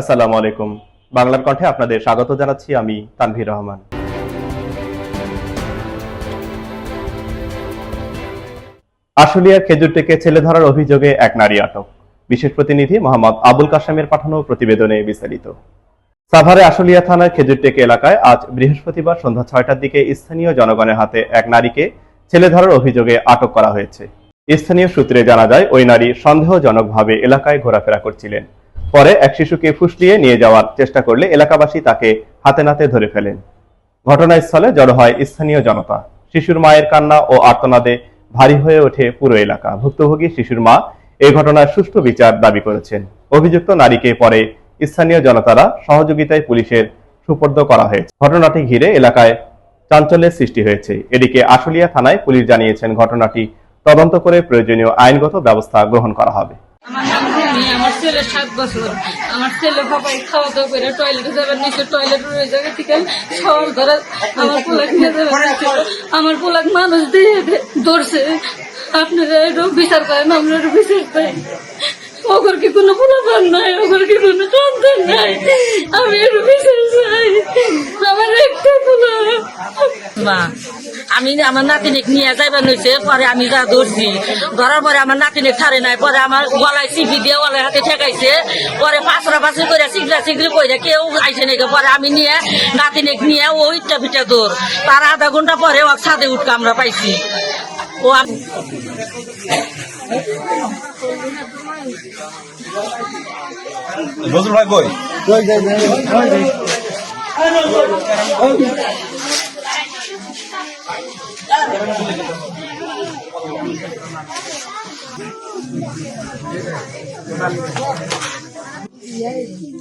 আসসালামু আলাইকুম। বাংলার কণ্ঠে আপনাদের স্বাগত জানাচ্ছি আমি তানভীর রহমান। আশুলিয়ার খেজুর টেকে ছেলে ধরার অভিযোগে এক নারী আটক। বিশেষ প্রতিনিধি মোহাম্মদ আবুল কাশেমের পাঠানো প্রতিবেদনে বিস্তারিত। সাভারে আশুলিয়া থানার খেজুরটেকে এলাকায় আজ বৃহস্পতিবার সন্ধ্যা ছয়টার দিকে স্থানীয় জনগণের হাতে এক নারীকে ছেলে ধরার অভিযোগে আটক করা হয়েছে। স্থানীয় সূত্রে জানা যায়, ওই নারী সন্দেহজনকভাবে এলাকায় ঘোরাফেরা করছিলেন। পরে এক শিশুকে ফুসলিয়ে নিয়ে যাওয়ার চেষ্টা করলে এলাকাবাসী তাকে হাতে নাতে ধরে ফেলেন। ঘটনাস্থলে জড়ো হয় স্থানীয় জনতা। শিশুর মায়ের কান্না ও আর্তনাদে ভারী হয়ে ওঠে পুরো এলাকা। ভুক্তভোগী শিশুর মা এই ঘটনার সুষ্ঠু বিচার দাবি করেছেন। অভিযুক্ত নারীকে পরে স্থানীয় জনতারা সহযোগিতায় পুলিশের সুপর্দ করা হয়েছে। ঘটনাটি ঘিরে এলাকায় চাঞ্চল্যের সৃষ্টি হয়েছে। এদিকে আশুলিয়া থানায় পুলিশ জানিয়েছেন, ঘটনাটি তদন্ত করে প্রয়োজনীয় আইনগত ব্যবস্থা গ্রহণ করা হবে। রুমি আমার ছেলে সাত বছর। আমার ছেলে বাবাই খাওয়া দাওয়া করে টয়লেটে যাবেন নিচে টয়লেট ওই জায়গা থেকে সর ধরে আমার পোলাক নিয়ে নিচে। আমার পোলাক মানুষ দিয়ে ধরছে। আপনারা একটু বিচার করেন, আমরা একটু বিচার পাই ওগর কি কোনো পোলাপান নাই, ওগর কি কোনো সন্তান নাই? আমি একটু বিচার চাই। আমার একটা পোলা মা আমি আমার নাতিনিক নিয়ে যাইবার নইছে পরে আমি যা ধরছি। ধরার পরে আমার নাতিনিক ছাড়ে নাই পরে আমার গলায় চিপি দিয়ে গলায় হাতে ঠেকাইছে। পরে পাঁচরা পাঁচি করে চিগলা চিগলি করে কেউ আইসে নাকি পরে আমি নিয়ে নাতিনিক নিয়ে ও ইচ্ছা পিঠা দৌড়। তার আধা ঘণ্টা পরে ও ছাদে উঠকে আমরা পাইছি। ও আম- নজরুল ভাই কই? Я иду.